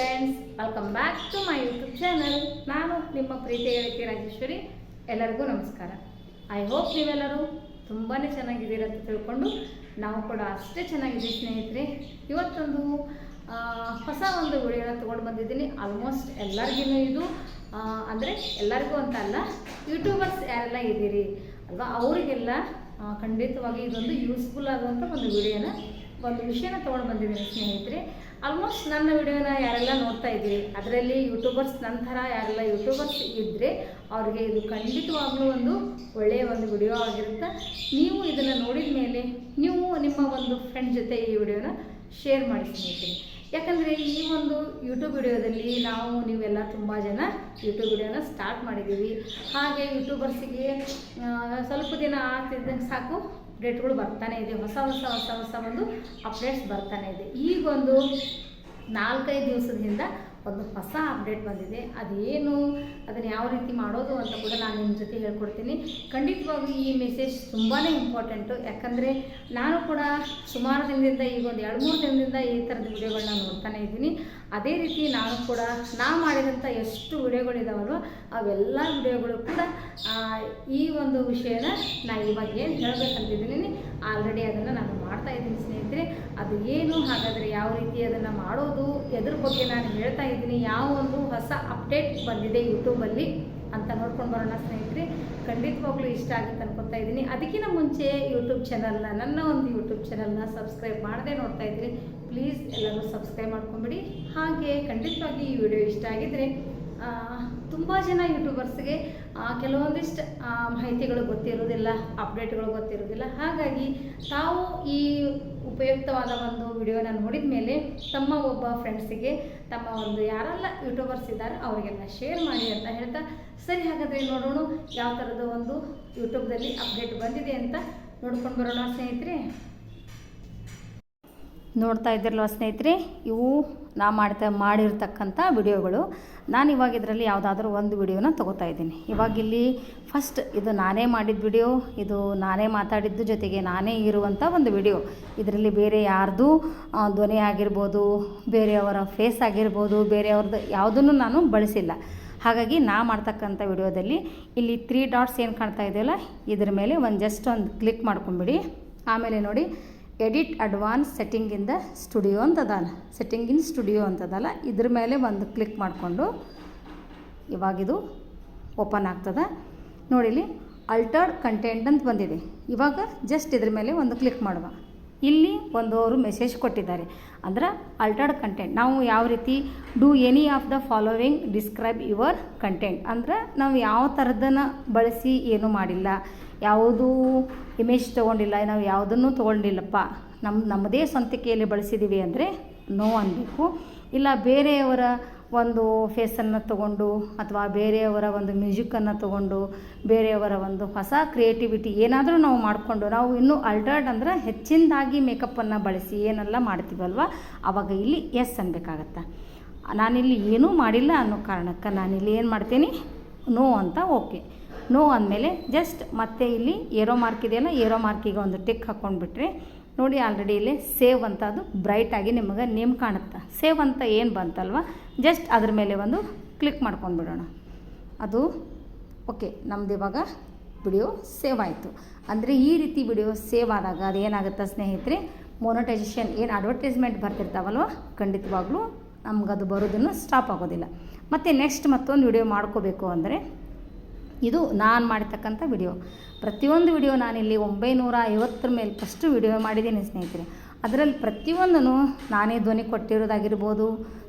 Friends welcome back to my YouTube channel ನಾನು ನಿಮ್ಮ ಪ್ರೀತಿಯ ಹೇಳಿಕೆ ರಾಜೇಶ್ವರಿ. ಎಲ್ಲರಿಗೂ ನಮಸ್ಕಾರ. ಐ ಹೋಪ್ ನೀವೆಲ್ಲರೂ ತುಂಬಾ ಚೆನ್ನಾಗಿದ್ದೀರ ಅಂತ ತಿಳ್ಕೊಂಡು ನಾವು ಕೂಡ ಅಷ್ಟೇ ಚೆನ್ನಾಗಿದ್ದೀವಿ ಸ್ನೇಹಿತರೆ. ಇವತ್ತೊಂದು ಹೊಸ ಒಂದು ವಿಡಿಯೋನ ತೊಗೊಂಡು ಬಂದಿದ್ದೀನಿ. ಆಲ್ಮೋಸ್ಟ್ ಎಲ್ಲರಿಗೂ ಇದು ಅಂದರೆ ಎಲ್ಲರಿಗೂ ಅಂತ ಅಲ್ಲ ಯೂಟ್ಯೂಬರ್ಸ್ ಯಾರೆಲ್ಲ ಇದ್ದೀರಿ ಅಲ್ವಾ? ಅವರಿಗೆಲ್ಲ ಖಂಡಿತವಾಗಿ ಇದೊಂದು ಯೂಸ್ಫುಲ್ ಆಗುವಂಥ ಒಂದು ವಿಡಿಯೋನ, ಒಂದು ವಿಷಯನ ತೊಗೊಂಡು ಬಂದಿದ್ದೀನಿ ಸ್ನೇಹಿತರೆ. ಆಲ್ಮೋಸ್ಟ್ ನನ್ನ ವಿಡಿಯೋನ ಯಾರೆಲ್ಲ ನೋಡ್ತಾ ಇದ್ದೀರಿ, ಅದರಲ್ಲಿ ಯೂಟ್ಯೂಬರ್ಸ್ ನಂತರ ಯಾರೆಲ್ಲ ಯೂಟ್ಯೂಬರ್ಸ್ ಇದ್ದರೆ ಅವ್ರಿಗೆ ಇದು ಖಂಡಿತವಾಗ್ಲೂ ಒಂದು ಒಳ್ಳೆಯ ಒಂದು ವಿಡಿಯೋ ಆಗಿರುತ್ತೆ. ನೀವು ಇದನ್ನು ನೋಡಿದ ಮೇಲೆ ನೀವು ನಿಮ್ಮ ಒಂದು ಫ್ರೆಂಡ್ ಜೊತೆ ಈ ವಿಡಿಯೋನ ಶೇರ್ ಮಾಡಿ ಯಾಕಂದರೆ ಈ ಒಂದು ಯೂಟ್ಯೂಬ್ ವಿಡಿಯೋದಲ್ಲಿ ನಾವು, ನೀವೆಲ್ಲ ತುಂಬ ಜನ ಯೂಟ್ಯೂಬ್ ವಿಡಿಯೋನ ಸ್ಟಾರ್ಟ್ ಮಾಡಿದ್ದೀವಿ. ಹಾಗೆ ಯೂಟ್ಯೂಬರ್ಸಿಗೆ ಸ್ವಲ್ಪ ದಿನ ಆಗ್ತಿದ್ದಂಗೆ ಸಾಕು ಅಪ್ಡೇಟ್ಗಳು ಬರ್ತಾನೆ ಇದೆ. ಹೊಸ ಹೊಸ ಹೊಸ ಹೊಸ ಒಂದು ಅಪ್ಡೇಟ್ಸ್ ಬರ್ತಾನೆ ಇದೆ. ಈಗೊಂದು ನಾಲ್ಕೈದು ದಿವಸದಿಂದ ಒಂದು ಹೊಸ ಅಪ್ಡೇಟ್ ಬಂದಿದೆ. ಅದೇನು, ಅದನ್ನು ಯಾವ ರೀತಿ ಮಾಡೋದು ಅಂತ ಕೂಡ ನಾನು ನಿಮ್ಮ ಜೊತೆ ಹೇಳ್ಕೊಡ್ತೀನಿ. ಖಂಡಿತವಾಗಿ ಈ ಮೆಸೇಜ್ ತುಂಬಾ ಇಂಪಾರ್ಟೆಂಟು ಯಾಕಂದರೆ ನಾನು ಕೂಡ ಸುಮಾರು ದಿನದಿಂದ, ಈಗ ಒಂದು ಎರಡು, ಮೂರು ದಿನದಿಂದ ಈ ಥರದ ವಿಡಿಯೋಗಳನ್ನ ನೋಡ್ತಾನೆ ಇದ್ದೀನಿ. ಅದೇ ರೀತಿ ನಾನು ಕೂಡ, ನಾ ಮಾಡಿದಂಥ ಎಷ್ಟು ವಿಡಿಯೋಗಳಿದಾವಲ್ವ, ಅವೆಲ್ಲ ವಿಡಿಯೋಗಳು ಕೂಡ ಈ ಒಂದು ವಿಷಯನ ನಾನು ಇವಾಗ ಏನು ಹೇಳಬೇಕಂತಿದ್ದೀನಿ. ಆಲ್ರೆಡಿ ಅದನ್ನು ನಾನು ಮಾಡ್ತಾ ಇದ್ದೀನಿ ಸ್ನೇಹಿತರೆ. ಅದು ಏನು ಹಾಗಾದರೆ ಯಾವ ರೀತಿ ಅದನ್ನು ಮಾಡೋದು, ಎದ್ರ ಬಗ್ಗೆ ನಾನು ಹೇಳ್ತಾ ಇದ್ದೀನಿ, ಯಾವ ಒಂದು ಹೊಸ ಅಪ್ಡೇಟ್ ಬಂದಿದೆ ಯೂಟ್ಯೂಬಲ್ಲಿ ಅಂತ ನೋಡ್ಕೊಂಡು ಬರೋಣ ಸ್ನೇಹಿತರೆ. ಖಂಡಿತವಾಗ್ಲೂ ಇಷ್ಟ ಆಗುತ್ತೆ ಅನ್ಕೊತಾ ಇದ್ದೀನಿ. ಅದಕ್ಕಿಂತ ಮುಂಚೆ ಯೂಟ್ಯೂಬ್ ಚಾನಲ್ನ ನನ್ನ ಒಂದು ಯೂಟ್ಯೂಬ್ ಚಾನಲ್ನ ಸಬ್ಸ್ಕ್ರೈಬ್ ಮಾಡದೆ ನೋಡ್ತಾ ಇದ್ದೀರಿ ಪ್ಲೀಸ್ ಎಲ್ಲರೂ ಸಬ್ಸ್ಕ್ರೈಬ್ ಮಾಡ್ಕೊಂಬಿಡಿ. ಹಾಗೆ ಖಂಡಿತವಾಗಿ ಈ ವಿಡಿಯೋ ಇಷ್ಟ ಆಗಿದ್ರೆ ತುಂಬ ಜನ ಯೂಟ್ಯೂಬರ್ಸ್ಗೆ ಕೆಲವೊಂದಿಷ್ಟು ಮಾಹಿತಿಗಳು ಗೊತ್ತಿರೋದಿಲ್ಲ ಅಪ್ಡೇಟ್ಗಳು ಗೊತ್ತಿರೋದಿಲ್ಲ. ಹಾಗಾಗಿ ತಾವು ಈ ಉಪಯುಕ್ತವಾದ ಒಂದು ವಿಡಿಯೋನ ನೋಡಿದ ಮೇಲೆ ತಮ್ಮ ಒಬ್ಬ ಫ್ರೆಂಡ್ಸಿಗೆ ತಮ್ಮ ಒಂದು ಯಾರೆಲ್ಲ ಯೂಟ್ಯೂಬರ್ಸ್ ಇದ್ದಾರೆ, ಅವರಿಗೆಲ್ಲ ಶೇರ್ ಮಾಡಿ ಅಂತ ಹೇಳ್ತಾ, ಸರಿ ಹಾಗಾದರೆ ನೋಡೋಣ, ಯಾವ ಥರದ ಒಂದು ಯೂಟ್ಯೂಬ್ದಲ್ಲಿ ಅಪ್ಡೇಟ್ ಬಂದಿದೆ ಅಂತ ನೋಡ್ಕೊಂಡು ಬರೋಣ ಸ್ನೇಹಿತರೆ. ನೋಡ್ತಾ ಇದ್ದಿರಲ್ವ ಸ್ನೇಹಿತರೆ? ಇವು ನಾ ಮಾಡ್ತಾ, ಮಾಡಿರ್ತಕ್ಕಂಥ ವಿಡಿಯೋಗಳು. ನಾನು ಇವಾಗ ಇದರಲ್ಲಿ ಯಾವುದಾದ್ರೂ ಒಂದು ವಿಡಿಯೋನ ತೊಗೋತಾ ಇದ್ದೀನಿ. ಇವಾಗ ಇಲ್ಲಿ ಫಸ್ಟ್ ಇದು ನಾನೇ ಮಾಡಿದ ವಿಡಿಯೋ, ಇದು ನಾನೇ ಮಾತಾಡಿದ್ದು ಜೊತೆಗೆ ನಾನೇ ಇರುವಂಥ ಒಂದು ವಿಡಿಯೋ. ಇದರಲ್ಲಿ ಬೇರೆ ಯಾರ್ದು ಧ್ವನಿ ಆಗಿರ್ಬೋದು ಬೇರೆಯವರ ಫೇಸ್ ಆಗಿರ್ಬೋದು ಬೇರೆಯವ್ರದ್ದು ಯಾವುದನ್ನು ನಾನು ಬಳಸಿಲ್ಲ. ಹಾಗಾಗಿ ನಾ ಮಾಡ್ತಕ್ಕಂಥ ವಿಡಿಯೋದಲ್ಲಿ ಇಲ್ಲಿ ತ್ರೀ ಡಾಟ್ಸ್ ಏನು ಕಾಣ್ತಾ ಇದೆಯಲ್ಲ, ಇದ್ರ ಮೇಲೆ ಒಂದು ಜಸ್ಟ್ ಒಂದು ಕ್ಲಿಕ್ ಮಾಡ್ಕೊಂಬಿಡಿ. ಆಮೇಲೆ ನೋಡಿ edit advance setting in the studio ಅಂತದಲ್ಲ setting in studio ಅಂತದಲ್ಲ, ಇದ್ರ ಮೇಲೆ ಒಂದು ಕ್ಲಿಕ್ ಮಾಡಿಕೊಂಡು ಇವಾಗಿದು ಓಪನ್ ಆಗ್ತದೆ. ನೋಡಿಲಿ ಅಲ್ಟರ್ಡ್ ಕಂಟೆಂಟ್ ಅಂತ ಬಂದಿದೆ. ಇವಾಗ ಜಸ್ಟ್ ಇದ್ರ ಮೇಲೆ ಒಂದು ಕ್ಲಿಕ್ ಮಾಡುವ. ಇಲ್ಲಿ ಒಂದು ಅವರು ಮೆಸೇಜ್ ಕೊಟ್ಟಿದ್ದಾರೆ. ಅಂದ್ರೆ ಅಲ್ಟರ್ಡ್ ಕಂಟೆಂಟ್ ನಾವು ಯಾವ ರೀತಿ do any of the following describe your content ಅಂದ್ರೆ ನಾವು ಯಾವ ಥರದನ್ನು ಬಳಸಿ ಏನೂ ಮಾಡಿಲ್ಲ. ಯಾವುದೂ ಇಮೇಜ್ ತೊಗೊಂಡಿಲ್ಲ, ನಾವು ಯಾವುದನ್ನು ತೊಗೊಂಡಿಲ್ಲಪ್ಪ. ನಮ್ಮ ನಮ್ಮದೇ ಸ್ವಂತಿಕೆಯಲ್ಲಿ ಬಳಸಿದ್ದೀವಿ ಅಂದರೆ ನೋ ಅನ್ನಬೇಕು ಇಲ್ಲ ಬೇರೆಯವರ ಒಂದು ಫೇಸನ್ನು ತಗೊಂಡು ಅಥವಾ ಬೇರೆಯವರ ಒಂದು ಮ್ಯೂಸಿಕ್ಕನ್ನು ತಗೊಂಡು ಬೇರೆಯವರ ಒಂದು ಹೊಸ ಕ್ರಿಯೇಟಿವಿಟಿ ಏನಾದರೂ ನಾವು ಮಾಡಿಕೊಂಡು, ನಾವು ಇನ್ನೂ ಅಲ್ಟರ್ಡ್ ಅಂದ್ರೆ ಹೆಚ್ಚಿನದಾಗಿ ಮೇಕಪ್ಪನ್ನು ಬಳಸಿ ಏನೆಲ್ಲ ಮಾಡ್ತೀವಲ್ವ ಆವಾಗ ಇಲ್ಲಿ ಎಸ್ ಅನ್ಬೇಕಾಗತ್ತೆ. ನಾನಿಲ್ಲಿ ಏನೂ ಮಾಡಿಲ್ಲ ಅನ್ನೋ ಕಾರಣಕ್ಕೆ ನಾನಿಲ್ಲಿ ಏನು ಮಾಡ್ತೀನಿ? ನೋ ಅಂತ ಓಕೆ ನೋ ಅಂದಮೇಲೆ ಜಸ್ಟ್ ಮತ್ತೆ ಇಲ್ಲಿ ಏರೋ ಮಾರ್ಕ್ ಇದೆಯಲ್ಲ ಏರೋ ಮಾರ್ಕಿಗೆ ಒಂದು ಟಿಕ್ ಹಾಕ್ಕೊಂಡ್ಬಿಟ್ರೆ ನೋಡಿ ಆಲ್ರೆಡಿ ಇಲ್ಲಿ ಸೇವ್ ಅಂತ ಅದು ಬ್ರೈಟಾಗಿ ನಿಮಗೆ ನೇಮ್ ಕಾಣುತ್ತೆ. ಸೇವ್ ಅಂತ ಏನು ಬಂತಲ್ವ? ಜಸ್ಟ್ ಅದ್ರ ಮೇಲೆ ಒಂದು ಕ್ಲಿಕ್ ಮಾಡ್ಕೊಂಡ್ಬಿಡೋಣ. ಅದು ಓಕೆ ನಮ್ದು ಇವಾಗ ವಿಡಿಯೋ ಸೇವ್ ಆಯಿತು. ಅಂದರೆ ಈ ರೀತಿ ವಿಡಿಯೋ ಸೇವ್ ಆದಾಗ ಅದು ಏನಾಗುತ್ತೆ ಸ್ನೇಹಿತರೆ? ಮೊನಟೈಸೇಷನ್ ಏನು ಅಡ್ವರ್ಟೈಸ್ಮೆಂಟ್ ಬರ್ತಿರ್ತಾವಲ್ವ? ಖಂಡಿತವಾಗ್ಲೂ ನಮ್ಗೆ ಅದು ಬರೋದನ್ನು ಸ್ಟಾಪ್ ಆಗೋದಿಲ್ಲ. ಮತ್ತು ನೆಕ್ಸ್ಟ್ ಮತ್ತೊಂದು ವಿಡಿಯೋ ಮಾಡ್ಕೋಬೇಕು ಅಂದರೆ ಇದು ನಾನು ಮಾಡಿರ್ತಕ್ಕಂಥ ವಿಡಿಯೋ ಪ್ರತಿಯೊಂದು ವಿಡಿಯೋ ನಾನಿಲ್ಲಿ ಒಂಬೈನೂರ ಐವತ್ತರ ಮೇಲೆ ಫಸ್ಟ್ ವಿಡಿಯೋ ಮಾಡಿದ್ದೀನಿ ಸ್ನೇಹಿತರೆ. ಅದರಲ್ಲಿ ಪ್ರತಿಯೊಂದನ್ನು ನಾನೇ ಧ್ವನಿ ಕೊಟ್ಟಿರೋದಾಗಿರ್ಬೋದು,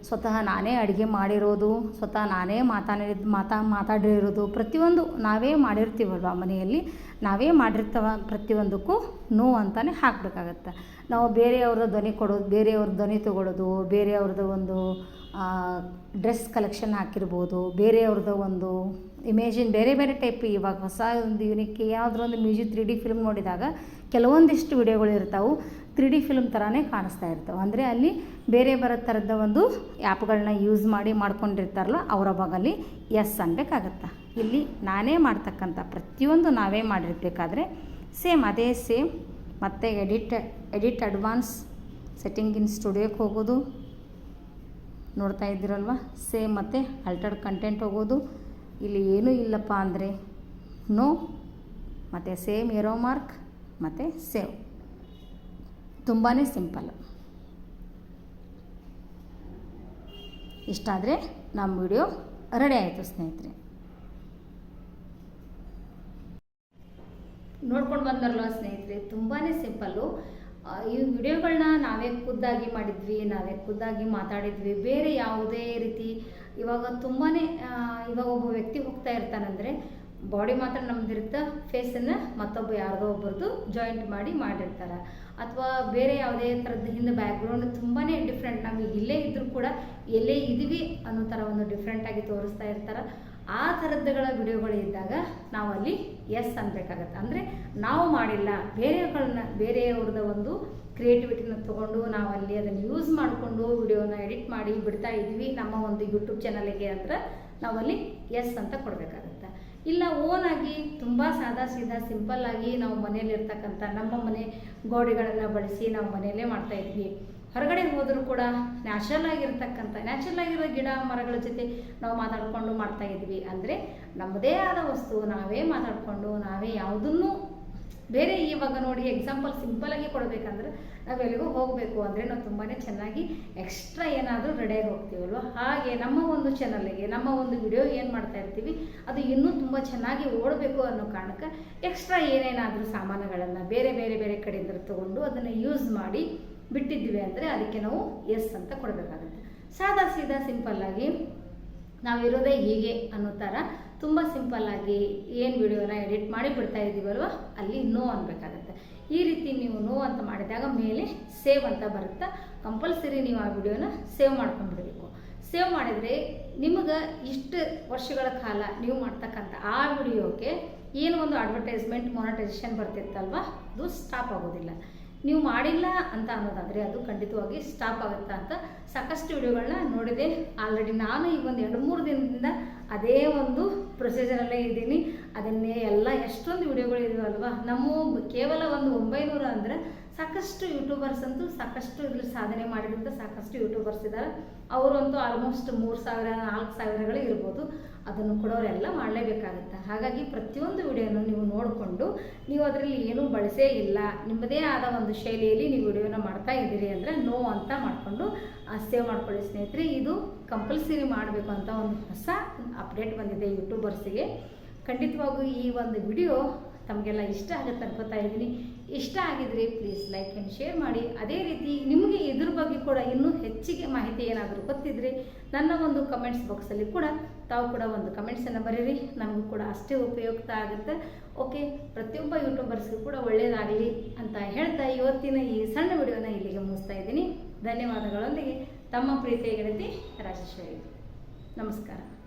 ಸ್ವತಃ ನಾನೇ ಅಡುಗೆ ಮಾಡಿರೋದು, ಸ್ವತಃ ನಾನೇ ಮಾತಾಡಿದ ಮಾತಾ, ಮಾತಾಡಿರೋದು, ಪ್ರತಿಯೊಂದು ನಾವೇ ಮಾಡಿರ್ತೀವಲ್ವ ಮನೆಯಲ್ಲಿ, ನಾವೇ ಮಾಡಿರ್ತವ ಪ್ರತಿಯೊಂದಕ್ಕೂ ನೋ ಅಂತಲೇ ಹಾಕಬೇಕಾಗತ್ತೆ. ನಾವು ಬೇರೆಯವ್ರ ಧ್ವನಿ ಕೊಡೋದು, ಬೇರೆಯವ್ರ ಧ್ವನಿ ತೊಗೊಳೋದು ಬೇರೆಯವ್ರದ್ದು ಒಂದು ಡ್ರೆಸ್ ಕಲೆಕ್ಷನ್ ಹಾಕಿರ್ಬೋದು ಬೇರೆಯವ್ರದ್ದು ಒಂದು ಇಮೇಜಿನ್ ಬೇರೆ ಬೇರೆ ಟೈಪ್ ಇವಾಗ ಹೊಸ ಒಂದು ಯೂನಿಕ್ ಯಾವುದೋ ಒಂದು ಮ್ಯೂಸಿಕ್ ತ್ರೀ ಡಿ ಫಿಲ್ಮ್ ನೋಡಿದಾಗ ಕೆಲವೊಂದಿಷ್ಟು ವಿಡಿಯೋಗಳು ಇರ್ತಾವೆ. ತ್ರೀ ಡಿ ಫಿಲ್ಮ್ ಥರನೇ ಕಾಣಿಸ್ತಾ ಇರ್ತವೆ. ಅಂದರೆ ಅಲ್ಲಿ ಬೇರೆ ಬೇರೆ ಥರದ ಒಂದು ಆ್ಯಪ್ಗಳನ್ನ ಯೂಸ್ ಮಾಡಿ ಮಾಡ್ಕೊಂಡಿರ್ತಾರಲ್ಲ ಅವರ ಭಾಗಲ್ಲಿ ಎಸ್ ಅನ್ಬೇಕಾಗತ್ತೆ. ಇಲ್ಲಿ ನಾನೇ ಮಾಡ್ತಕ್ಕಂಥ ಪ್ರತಿಯೊಂದು ನಾವೇ ಮಾಡಿರ್ಬೇಕಾದ್ರೆ ಸೇಮ್ ಅದೇ ಸೇಮ್ ಮತ್ತು edit edit advance setting in ಸ್ಟುಡಿಯೋಕ್ಕೆ ಹೋಗೋದು. ನೋಡ್ತಾ ಇದ್ದೀರಲ್ವ? ಸೇಮ್ ಮತ್ತು ಅಲ್ಟರ್ಡ್ ಕಂಟೆಂಟ್ ಹೋಗೋದು. ಇಲ್ಲಿ ಏನೂ ಇಲ್ಲಪ್ಪ ಅಂದರೆ ನೋ ಮತ್ತು ಸೇಮ್ ಏರೋ ಮಾರ್ಕ್ ಮತ್ತು ಸೇವ್ ತುಂಬಾ ಸಿಂಪಲ್ ಇಷ್ಟಾದರೆ ನಮ್ಮ ವಿಡಿಯೋ ರೆಡಿ ಆಯಿತು ಸ್ನೇಹಿತರೆ. ನೋಡ್ಕೊಂಡು ಬಂದರಲ್ವ ಸ್ನೇಹಿತರೆ? ತುಂಬಾ ಸಿಂಪಲ್ಲು ಈ ವಿಡಿಯೋಗಳನ್ನ ನಾವೇ ಖುದ್ದಾಗಿ ಮಾಡಿದ್ವಿ, ನಾವೇ ಖುದ್ದಾಗಿ ಮಾತಾಡಿದ್ವಿ. ಬೇರೆ ಯಾವುದೇ ರೀತಿ ಇವಾಗ ತುಂಬಾ ಇವಾಗ ಒಬ್ಬ ವ್ಯಕ್ತಿ ಹೋಗ್ತಾ ಇರ್ತಾನಂದ್ರೆ ಬಾಡಿ ಮಾತ್ರ ನಮ್ದಿರುತ್ತೆ ಫೇಸನ್ನು ಮತ್ತೊಬ್ಬ ಯಾರಿಗೋ ಒಬ್ಬರದ್ದು ಜಾಯಿಂಟ್ ಮಾಡಿ ಮಾಡಿರ್ತಾರೆ. ಅಥವಾ ಬೇರೆ ಯಾವುದೇ ಥರದ ಹಿಂದೆ ಬ್ಯಾಕ್ಗ್ರೌಂಡ್ ತುಂಬಾ ಡಿಫ್ರೆಂಟ್ ನಾವು ಇಲ್ಲೇ ಇದ್ದರೂ ಕೂಡ ಎಲ್ಲೇ ಇದ್ದೀವಿ ಅನ್ನೋ ಥರ ಒಂದು ಡಿಫ್ರೆಂಟಾಗಿ ತೋರಿಸ್ತಾ ಇರ್ತಾರೆ. ಆ ಥರದ್ದುಗಳ ವಿಡಿಯೋಗಳು ಇದ್ದಾಗ ನಾವು ಅಲ್ಲಿ ಎಸ್ ಅನ್ಬೇಕಾಗತ್ತೆ. ಅಂದರೆ ನಾವು ಮಾಡಿಲ್ಲ, ಬೇರೆಯವ್ರನ್ನ, ಬೇರೆಯವ್ರದ ಒಂದು ಕ್ರಿಯೇಟಿವಿಟಿನ ತೊಗೊಂಡು ನಾವು ಅಲ್ಲಿ ಅದನ್ನು ಯೂಸ್ ಮಾಡಿಕೊಂಡು ವಿಡಿಯೋನ ಎಡಿಟ್ ಮಾಡಿ ಬಿಡ್ತಾ ಇದ್ವಿ ನಮ್ಮ ಒಂದು ಯೂಟ್ಯೂಬ್ ಚಾನಲಿಗೆ ಅಂದ್ರೆ ನಾವಲ್ಲಿ ಎಸ್ ಅಂತ ಕೊಡಬೇಕಾಗತ್ತೆ. ಇಲ್ಲ ಓನ್ ಆಗಿ ತುಂಬ ಸಾದಾ ಸೀದಾ ಸಿಂಪಲ್ ಆಗಿ ನಾವು ಮನೇಲಿರ್ತಕ್ಕಂಥ ನಮ್ಮ ಮನೆ ಗೋಡೆಗಳನ್ನು ಬಳಸಿ ನಾವು ಮನೆಯಲ್ಲೇ ಮಾಡ್ತಾ ಇದ್ವಿ. ಹೊರಗಡೆ ಹೋದರೂ ಕೂಡ ನ್ಯಾಚುರಲ್ ಆಗಿರ್ತಕ್ಕಂಥ ನ್ಯಾಚುರಲ್ ಆಗಿರೋ ಗಿಡ, ಮರಗಳ ಜೊತೆ ನಾವು ಮಾತಾಡಿಕೊಂಡು ಮಾಡ್ತಾ ಇದ್ವಿ. ಅಂದರೆ ನಮ್ಮದೇ ಆದ ವಸ್ತು, ನಾವೇ ಮಾತಾಡಿಕೊಂಡು, ನಾವೇ ಯಾವುದನ್ನು ಬೇರೆ ಇವಾಗ ನೋಡಿ ಎಕ್ಸಾಂಪಲ್ ಸಿಂಪಲಾಗಿ ಕೊಡಬೇಕಂದ್ರೆ ನಾವು ಎಲ್ಲಿಗೂ ಹೋಗಬೇಕು ಅಂದರೆ ನಾವು ತುಂಬಾ ಚೆನ್ನಾಗಿ ಎಕ್ಸ್ಟ್ರಾ ಏನಾದರೂ ರೆಡಿಯಾಗಿ ಹೋಗ್ತೀವಲ್ವ ಹಾಗೆ ನಮ್ಮ ಒಂದು ಚಾನಲ್ಗೆ ನಮ್ಮ ಒಂದು ವಿಡಿಯೋ ಏನು ಮಾಡ್ತಾ ಇರ್ತೀವಿ, ಅದು ಇನ್ನೂ ತುಂಬ ಚೆನ್ನಾಗಿ ಓಡಬೇಕು ಅನ್ನೋ ಕಾರಣಕ್ಕೆ ಎಕ್ಸ್ಟ್ರಾ ಏನೇನಾದರೂ ಸಾಮಾನುಗಳನ್ನು ಬೇರೆ ಬೇರೆ ಬೇರೆ ಕಡೆಯಿಂದ ತಗೊಂಡು ಅದನ್ನು ಯೂಸ್ ಮಾಡಿ ಬಿಟ್ಟಿದ್ವಿ ಅಂದರೆ ಅದಕ್ಕೆ ನಾವು ಎಸ್ ಅಂತ ಕೊಡಬೇಕಾಗುತ್ತೆ. ಸಾದಾ ಸೀದಾ ಸಿಂಪಲ್ಲಾಗಿ ನಾವಿರೋದೇ ಹೀಗೆ ಅನ್ನೋ ಥರ ತುಂಬ ಸಿಂಪಲ್ಲಾಗಿ ಏನು ವಿಡಿಯೋನ ಎಡಿಟ್ ಮಾಡಿ ಬಿಡ್ತಾ ಇದ್ದೀವಲ್ವ? ಅಲ್ಲಿ ನೋ ಅನ್ಬೇಕಾಗತ್ತೆ. ಈ ರೀತಿ ನೀವು ನೋ ಅಂತ ಮಾಡಿದಾಗ ಮೇಲೆ ಸೇವ್ ಅಂತ ಬರುತ್ತೆ? ಕಂಪಲ್ಸರಿ ನೀವು ಆ ವಿಡಿಯೋನ ಸೇವ್ ಮಾಡ್ಕೊಂಡ್ಬಿಡ್ಬೇಕು. ಸೇವ್ ಮಾಡಿದರೆ ನಿಮಗೆ ಇಷ್ಟು ವರ್ಷಗಳ ಕಾಲ ನೀವು ಮಾಡ್ತಕ್ಕಂಥ ಆ ವಿಡಿಯೋಗೆ ಏನು ಒಂದು ಅಡ್ವರ್ಟೈಸ್ಮೆಂಟ್ ಮೊನಟೈಸೇಷನ್ ಬರ್ತಿತ್ತಲ್ವ? ಅದು ಸ್ಟಾಪ್ ಆಗೋದಿಲ್ಲ. ನೀವು ಮಾಡಿಲ್ಲ ಅಂತ ಅನ್ನೋದಾದರೆ ಅದು ಖಂಡಿತವಾಗಿ ಸ್ಟಾಪ್ ಆಗುತ್ತಾ ಅಂತ ಸಾಕಷ್ಟು ವಿಡಿಯೋಗಳನ್ನ ನೋಡಿದೆ. ಆಲ್ರೆಡಿ ನಾನು ಈಗ ಒಂದು ಎರಡು ಮೂರು ದಿನದಿಂದ ಅದೇ ಒಂದು ಪ್ರೊಸೀಜರಲ್ಲೇ ಇದ್ದೀನಿ. ಅದನ್ನೇ ಎಲ್ಲ ಎಷ್ಟೊಂದು ವಿಡಿಯೋಗಳು ಅಲ್ವಾ? ನಮ್ಮ ಕೇವಲ ಒಂದು ಒಂಬೈನೂರು ಅಂದರೆ ಸಾಕಷ್ಟು ಯೂಟ್ಯೂಬರ್ಸ್ ಅಂತೂ ಸಾಕಷ್ಟು ಇದ್ರ ಸಾಧನೆ ಮಾಡಿದಂಥ ಸಾಕಷ್ಟು ಯೂಟ್ಯೂಬರ್ಸ್ ಇದ್ದಾರೆ. ಅವರಂತೂ ಆಲ್ಮೋಸ್ಟ್ ಮೂರು ಸಾವಿರ, ನಾಲ್ಕು ಸಾವಿರಗಳು ಇರ್ಬೋದು. ಅದನ್ನು ಕೊಡೋರೆಲ್ಲ ಮಾಡಲೇಬೇಕಾಗುತ್ತೆ. ಹಾಗಾಗಿ ಪ್ರತಿಯೊಂದು ವಿಡಿಯೋನು ನೀವು ನೋಡಿಕೊಂಡು ನೀವು ಅದರಲ್ಲಿ ಏನೂ ಬಳಸೇ ಇಲ್ಲ, ನಿಮ್ಮದೇ ಆದ ಒಂದು ಶೈಲಿಯಲ್ಲಿ ನೀವು ವಿಡಿಯೋನ ಮಾಡ್ತಾ ಇದ್ದೀರಿ ಅಂದರೆ ನೋ ಅಂತ ಮಾಡಿಕೊಂಡು ಸೇವ್ ಮಾಡ್ಕೊಳ್ಳಿ ಸ್ನೇಹಿತರೆ. ಇದು ಕಂಪಲ್ಸರಿ ಮಾಡಬೇಕು ಅಂತ ಒಂದು ಹೊಸ ಅಪ್ಡೇಟ್ ಬಂದಿದೆ ಯೂಟ್ಯೂಬರ್ಸಿಗೆ ಖಂಡಿತವಾಗೂ ಈ ಒಂದು ವಿಡಿಯೋ ತಮಗೆಲ್ಲ ಇಷ್ಟ ಆಗುತ್ತೆ ಅನ್ಕೋತಾ ಇದ್ದೀನಿ. ಇಷ್ಟ ಆಗಿದ್ರೆ ಪ್ಲೀಸ್ ಲೈಕ್ ಆ್ಯಂಡ್ ಶೇರ್ ಮಾಡಿ. ಅದೇ ರೀತಿ ನಿಮಗೆ ಇದ್ರ ಬಗ್ಗೆ ಕೂಡ ಇನ್ನೂ ಹೆಚ್ಚಿಗೆ ಮಾಹಿತಿ ಏನಾದರೂ ಗೊತ್ತಿದ್ರೆ ನನ್ನ ಒಂದು ಕಮೆಂಟ್ಸ್ ಬಾಕ್ಸಲ್ಲಿ ಕೂಡ ತಾವು ಕೂಡ ಒಂದು ಕಮೆಂಟ್ಸನ್ನು ಬರೀರಿ. ನಮಗೂ ಕೂಡ ಅಷ್ಟೇ ಉಪಯುಕ್ತ ಆಗುತ್ತೆ. ಓಕೆ ಪ್ರತಿಯೊಬ್ಬ ಯೂಟ್ಯೂಬರ್ಸ್ಗೂ ಕೂಡ ಒಳ್ಳೆಯದಾಗಲಿ ಅಂತ ಹೇಳ್ತಾ ಇವತ್ತಿನ ಈ ಸಣ್ಣ ವಿಡಿಯೋನ ಇಲ್ಲಿಗೆ ಮುಗಿಸ್ತಾ ಇದ್ದೀನಿ. ಧನ್ಯವಾದಗಳೊಂದಿಗೆ ತಮ್ಮ ಪ್ರೀತಿಯ ಗೆಳತಿ ರಾಜೇಶ್ವರಿ. ನಮಸ್ಕಾರ.